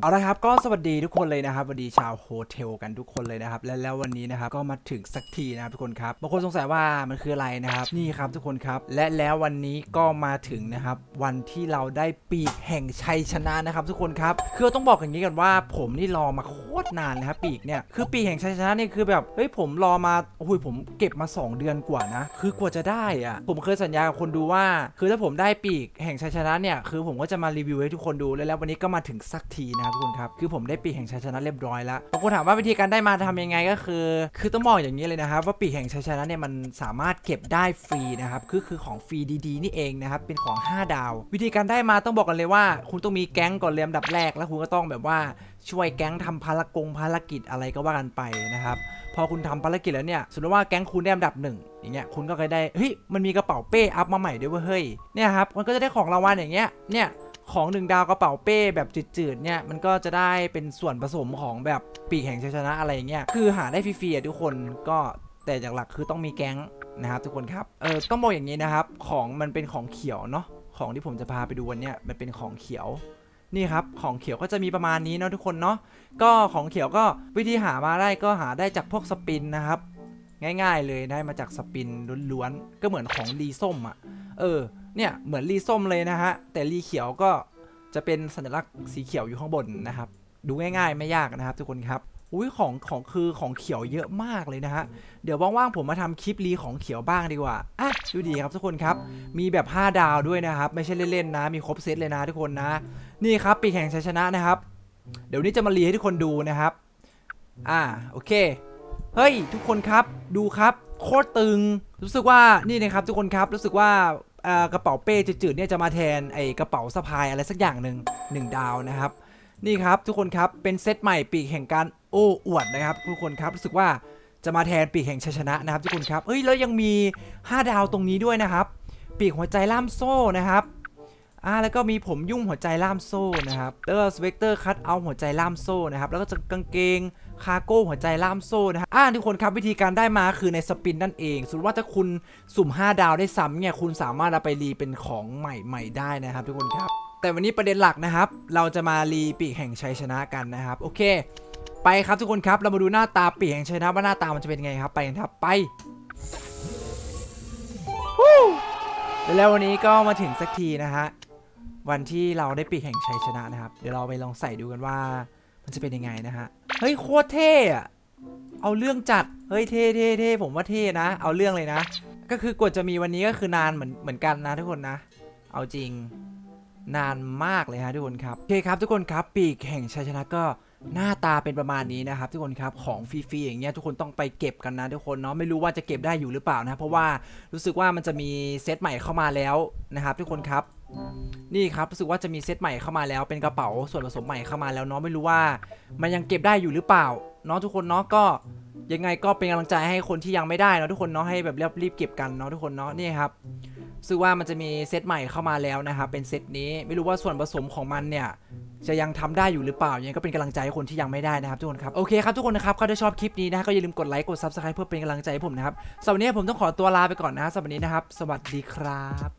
เอาละครับ ก็สวัสดีทุกคนเลยนะครับสวัสดีชาวโฮเทลกันทุกคนเลยนะครับ และแล้ววันนี้นะครับ ก็มาถึงสักทีนะครับทุกคนครับ บางคนสงสัยว่ามันคืออะไรนะครับ นี่ครับทุกคนครับ และแล้ววันนี้ก็มาถึงนะครับ วันที่เราได้ปีกแห่งชัยชนะนะครับ ทุกคนครับ คือต้องบอกอย่างนี้กันว่า ผมนี่รอมาโคตรนานเลยครับปีกเนี่ย คือปีกแห่งชัยชนะนี่คือแบบ เฮ้ยผมรอมาโอ้ยผมเก็บมา 2 เดือนกว่านะ คือกว่าจะได้อะผมเคยสัญญากับคนดูว่า คือถ้าผมได้ปีกแห่งชัยชนะเนี่ย คือผมก็จะมารีวิวให้ทุกคนดู และแล้ววันนี้ก็มาถึงสักทีนะครับทุกคนครับคือผมได้ปีกแห่งชัยชนะเรียบร้อยแล้วบางคนถามว่าวิธีการได้มาทำยังไงก็คือ คือต้องบอกอย่างนี้เลยนะครับ ว่าปีกแห่งชัยชนะเนี่ยมันสามารถเก็บได้ฟรีนะครับคือคือของฟรีดีๆนี่เองนะครับเป็นของ 5 ดาว วิธีการได้มาต้องบอกกันเลยว่า คุณต้องมีแก๊งก่อนเลยอันดับแรก แล้วคุณก็ต้องแบบว่าช่วยแก๊งทำภารกงภารกิจอะไรก็ว่ากันไปนะครับพอคุณทำภารกิจแล้วเนี่ยสมมติว่าแก๊งคุณได้อันดับหนึ่งอย่างเงี้ยคุณก็เคยได้เฮ้ยมันมีกระเป๋าเป้อัพมาใหม่ด้วยเวยเฮ้ยเนี่ยครับมันก็จะได้ของรางวัลอย่างเงี้ยเนี่ย ของหนึ่งดาวกระเป๋าเป้แบบจืดๆเนี่ยมันก็จะได้เป็นส่วนผสมของแบบปีกแห่งชัยชนะอะไรเงี้ยคือหาได้ฟรีๆอะทุกคนก็แต่จากหลักคือต้องมีแก๊งนะครับทุกคนครับเออต้องบอกอย่างนี้นะครับ ของมันเป็นของเขียวเนาะของที่ผมจะพาไปดูวันเนี้ยมันเป็นของเขียวนี่ครับของเขียวก็จะมีประมาณนี้เนาะทุกคนเนาะก็ของเขียวก็วิธีหามาได้ก็หาได้จากพวกสปินนะครับ ง่าย ๆ เลยได้มาจากสปินล้วนๆก็เหมือนของรีส้มอะ่ะเออเนี่ยเหมือนรีส้มเลยนะฮะแต่รีเขียวก็จะเป็นสัญลักษณ์สีเขียวอยู่ข้างบนนะครับ ดูง่ายๆไม่ยากนะครับ ทุกคนครับอุ้ยของของคือของเขียวเยอะมากเลยนะฮะ เดี๋ยวว่างๆผมมาทำคลิปรีของเขียวบ้างดีกว่า อะดูดีครับทุกคนครับ มีแบบ 5 ดาวด้วยนะครับ ไม่ใช่เล่นๆนะ มีครบเซตเลยนะทุกคนนะ นี่ครับปีแห่งชัยชนะนะครับ เดี๋ยวนี้จะมารีให้ทุกคนดูนะครับ อ่าโอเค เฮ้ย ทุกคนครับดูครับโคตรตึง รู้สึกว่านี่นะครับทุกคนครับรู้สึกว่ากระเป๋าเป้จืดๆเนี่ยจะมาแทนไอกระเป๋าสะพายอะไรสักอย่างหนึ่งหนึ่งดาวนะครับ นี่ครับทุกคนครับเป็นเซตใหม่ปีกแห่งการโอ้อวดนะครับ ทุกคนครับรู้สึกว่าจะมาแทนปีกแห่งชัยชนะนะครับ ทุกคนครับเอ้ยแล้วยังมี 5 ดาวตรงนี้ด้วยนะครับ ปีกหัวใจล่ามโซ่นะครับ อ่าแล้วก็มีผมยุ่งหัวใจล่ามโซ่นะครับแล้วก็สเวกเตอร์คัตเอาหัวใจล่ามโซ่นะครับแล้วก็จะกางเกงคารโก้หัวใจล่ามโซ่นะครับอ่าทุกคนครับวิธีการได้มาคือในสปินนั่นเองสมมติว่าถ้าคุณสุ่ม 5 ดาวได้ซ้ำเนี่ยคุณสามารถเอาไปรีเป็นของใหม่ ๆ ได้นะครับทุกคนครับ แต่วันนี้ประเด็นหลักนะครับ เราจะมารีปีกแห่งชัยชนะกันนะครับ โอเค ไปครับทุกคนครับเรามาดูหน้าตาปีกแห่งชัยชนะว่าหน้าตามันจะเป็นไงครับไปกันครับไปแล้ววันนี้ก็มาถึงสักทีนะฮะ วันที่เราได้ปีกแห่งชัยชนะนะครับ เดี๋ยวเราไปลองใส่ดูกันว่า มันจะเป็นยังไงนะฮะ เฮ้ยโคตรเท่อะเอาเรื่องจัด เฮ้ยเท่เท่เท่ผมว่าเท่นะ เอาเรื่องเลยนะ ก็คือกว่าจะมีวันนี้ก็คือนานเหมือนเหมือนกันนะทุกคนนะ เอาจริงนานมากเลยฮะทุกคนครับ โอเคครับทุกคนครับปีกแห่งชัยชนะก็หน้าตาเป็นประมาณนี้นะครับ ทุกคนครับของฟรีๆอย่างเงี้ยทุกคนต้องไปเก็บกันนะทุกคนเนาะไม่รู้ว่าจะเก็บได้อยู่หรือเปล่านะเพราะว่ารู้สึกว่ามันจะมีเซตใหม่เข้ามาแล้วนะครับ ทุกคนครับ นี่ครับรู้สึกว่าจะมีเซตใหม่เข้ามาแล้วเป็นกระเป๋าส่วนผสมใหม่เข้ามาแล้วเนาะไม่รู้ว่า มันยังเก็บได้อยู่หรือเปล่าเนาะทุกคนเนาะก็ยังไงก็เป็นกำลังใจให้คนที่ยังไม่ได้เนาะทุกคนเนาะให้แบบรีบๆเก็บกันเนาะทุกคนเนาะนี่ครับรู้สึกว่ามันจะมีเซตใหม่เข้ามาแล้วนะครับเป็นเซตนี้ไม่รู้ว่าส่วนผสมของมันเนี่ยจะยังทำได้อยู่หรือเปล่ายังไงก็เป็นกำลังใจให้คนที่ยังไม่ได้นะครับทุกคนครับโอเคครับทุกคนนะครับถ้าชอบคลิปนี้นะก็อย่าลืมกดไลค์กด subscribe เพื่อเป็นกำลังใจให้ผมนะครับสำหรับวันนี้ผมต้องขอตัวลาไปก่อนนะสำหรับวันนี้นะครับ สวัสดีครับ